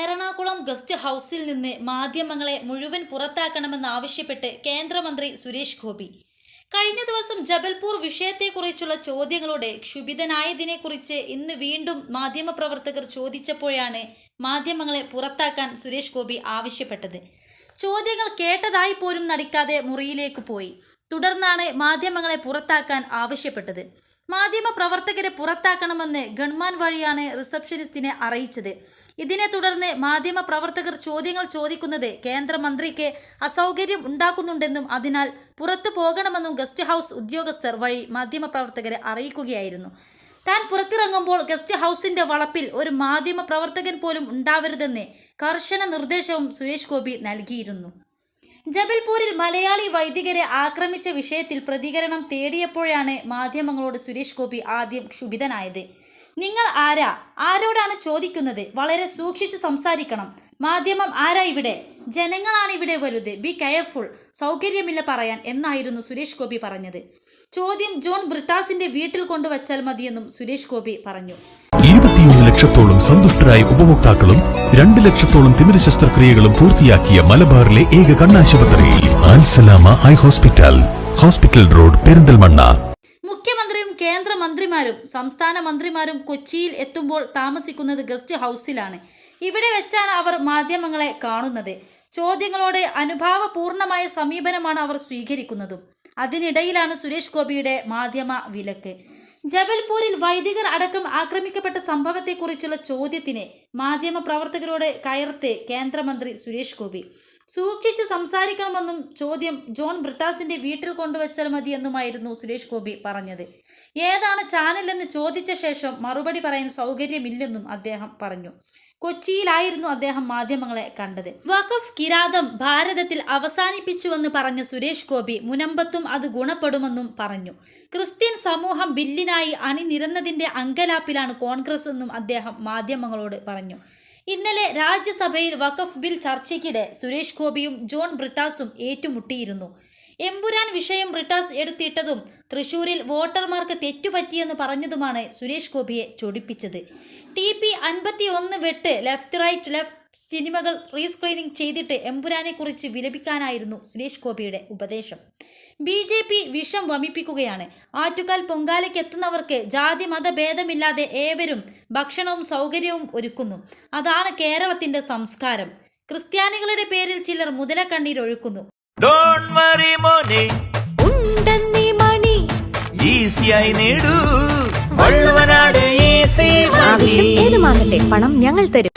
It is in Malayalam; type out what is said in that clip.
എറണാകുളം ഗസ്റ്റ് ഹൗസിൽ നിന്ന് മാധ്യമങ്ങളെ മുഴുവൻ പുറത്താക്കണമെന്നാവശ്യപ്പെട്ട് കേന്ദ്രമന്ത്രി സുരേഷ് ഗോപി. കഴിഞ്ഞ ദിവസം ജബൽപൂർ വിഷയത്തെക്കുറിച്ചുള്ള ചോദ്യങ്ങളോടെ ക്ഷുഭിതനായതിനെക്കുറിച്ച് ഇന്ന് വീണ്ടും മാധ്യമപ്രവർത്തകർ ചോദിച്ചപ്പോഴാണ് മാധ്യമങ്ങളെ പുറത്താക്കാൻ സുരേഷ് ഗോപി ആവശ്യപ്പെട്ടത്. ചോദ്യങ്ങൾ കേട്ടതായി പോലും നടിക്കാതെ മുറിയിലേക്ക് പോയി. തുടർന്നാണ് മാധ്യമങ്ങളെ പുറത്താക്കാൻ ആവശ്യപ്പെട്ടത്. മാധ്യമ പ്രവർത്തകരെ പുറത്താക്കണമെന്ന് ഗൺമാൻ വഴിയാണ് റിസപ്ഷനിസ്റ്റിനെ അറിയിച്ചത്. ഇതിനെ തുടർന്ന് മാധ്യമ പ്രവർത്തകർ ചോദ്യങ്ങൾ ചോദിക്കുന്നത് കേന്ദ്രമന്ത്രിക്ക് അസൗകര്യം ഉണ്ടാക്കുന്നുണ്ടെന്നും അതിനാൽ പുറത്തു പോകണമെന്നും ഗസ്റ്റ് ഹൗസ് ഉദ്യോഗസ്ഥർ വഴി മാധ്യമ പ്രവർത്തകരെ അറിയിക്കുകയായിരുന്നു. താൻ പുറത്തിറങ്ങുമ്പോൾ ഗസ്റ്റ് ഹൗസിന്റെ വളപ്പിൽ ഒരു മാധ്യമ പ്രവർത്തകൻ പോലും ഉണ്ടാവരുതെന്ന് കർശന നിർദ്ദേശവും സുരേഷ് ഗോപി നൽകിയിരുന്നു. ജബൽപൂരിൽ മലയാളി വൈദികരെ ആക്രമിച്ച വിഷയത്തിൽ പ്രതികരണം തേടിയപ്പോഴാണ് മാധ്യമങ്ങളോട് സുരേഷ് ഗോപി ആദ്യം ക്ഷുഭിതനായത്. നിങ്ങൾ ആരാ? ആരോടാണ് ചോദിക്കുന്നത്? വളരെ സൂക്ഷിച്ച് സംസാരിക്കണം. മാധ്യമം ആരാ ഇവിടെ? ജനങ്ങളാണ് ഇവിടെ വലുത് ബി കെയർഫുൾ. സൗകര്യമില്ല പറയാൻ എന്നായിരുന്നു സുരേഷ് ഗോപി പറഞ്ഞത്. ചോദ്യം ജോൺ ബ്രിട്ടാസിന്റെ വീട്ടിൽ കൊണ്ടുവച്ചാൽ മതിയെന്നും സുരേഷ് ഗോപി പറഞ്ഞു. ഇരുപത്തിയൊന്ന് ലക്ഷത്തോളം സന്തുഷ്ടരായ ഉപഭോക്താക്കളും രണ്ട് ലക്ഷത്തോളം തിമിര ശസ്ത്രക്രിയകളും പൂർത്തിയാക്കിയ മലബാറിലെ ഏക കണ്ണാശുപത്രിയിൽ ആൻസലാമ high hospital hospital road Perinthalmanna. മുഖ്യമന്ത്രിയും കേന്ദ്രമന്ത്രിമാരും സംസ്ഥാന മന്ത്രിമാരും കൊച്ചിയിൽ എത്തുമ്പോൾ താമസിക്കുന്നത് ഗസ്റ്റ് ഹൗസിലാണ്. ഇവിടെ വെച്ചാണ് അവർ മാധ്യമങ്ങളെ കാണുന്നത്. ചോദ്യങ്ങളോട് അനുഭാവപൂർണമായ സമീപനമാണ് അവർ സ്വീകരിക്കുന്നതും. അതിനിടയിലാണ് സുരേഷ് ഗോപിയുടെ മാധ്യമ വിലക്ക്. ജബൽപൂരിൽ വൈദികർ അടക്കം ആക്രമിക്കപ്പെട്ട സംഭവത്തെക്കുറിച്ചുള്ള ചോദ്യത്തിന് മാധ്യമ പ്രവർത്തകരോട് കയർത്ത് കേന്ദ്രമന്ത്രി സുരേഷ് ഗോപി. സൂക്ഷിച്ച് സംസാരിക്കണമെന്നും ചോദ്യം ജോൺ ബ്രിട്ടാസിന്റെ വീട്ടിൽ കൊണ്ടുവച്ചാൽ മതിയെന്നുമായിരുന്നു സുരേഷ് ഗോപി പറഞ്ഞത്. ഏതാണ് ചാനൽ എന്ന് ചോദിച്ച ശേഷം മറുപടി പറയാൻ സൗകര്യമില്ലെന്നും അദ്ദേഹം പറഞ്ഞു. കൊച്ചിയിലായിരുന്നു അദ്ദേഹം മാധ്യമങ്ങളെ കണ്ടത്. വഖഫ് കിരാതം ഭാരതത്തിൽ അവസാനിപ്പിച്ചുവെന്ന് പറഞ്ഞ സുരേഷ് ഗോപി മുനമ്പത്തും അത് ഗുണപ്പെടുമെന്നും പറഞ്ഞു. ക്രിസ്ത്യൻ സമൂഹം ബില്ലിനായി അണിനിരന്നതിന്റെ അങ്കലാപ്പിലാണ് കോൺഗ്രസ് എന്നും അദ്ദേഹം മാധ്യമങ്ങളോട് പറഞ്ഞു. ഇന്നലെ രാജ്യസഭയിൽ വഖഫ് ബിൽ ചർച്ചയ്ക്കിടെ സുരേഷ് ഗോപിയും ജോൺ ബ്രിട്ടാസും ഏറ്റുമുട്ടിയിരുന്നു. എമ്പുരാൻ വിഷയം ബ്രിട്ടാസ് എടുത്തിട്ടതും തൃശൂരിൽ വോട്ടർമാർക്ക് തെറ്റുപറ്റിയെന്ന് പറഞ്ഞതുമാണ് സുരേഷ് ഗോപിയെ ചൊടിപ്പിച്ചത്. ടി പി അൻപത്തി ഒന്ന് വെട്ട് ലെഫ്റ്റ് റൈറ്റ് ലെഫ്റ്റ് സിനിമകൾ റീസ്ക്രീനിങ് ചെയ്തിട്ട് എമ്പുരാനെ കുറിച്ച് വിലപിക്കാനായിരുന്നു സുരേഷ് ഗോപിയുടെ ഉപദേശം. ബി ജെ പി വിഷം വമിപ്പിക്കുകയാണ്. ആറ്റുകാൽ പൊങ്കാലയ്ക്ക് എത്തുന്നവർക്ക് ജാതി മത ഭേദമില്ലാതെ ഏവരും ഭക്ഷണവും സൗകര്യവും ഒരുക്കുന്നു. അതാണ് കേരളത്തിന്റെ സംസ്കാരം. ക്രിസ്ത്യാനികളുടെ പേരിൽ ചിലർ മുതലക്കണ്ണീരൊഴുക്കുന്നു ഡോണ്ട് ഏത് മോനെ. ഉണ്ടെന്നീ മണി. ഈസിയായി നേടൂ. വള്ളുവനാട് ഈസി ആവശ്യം ഏതുമാകട്ടെ പണം ഞങ്ങൾ തരും.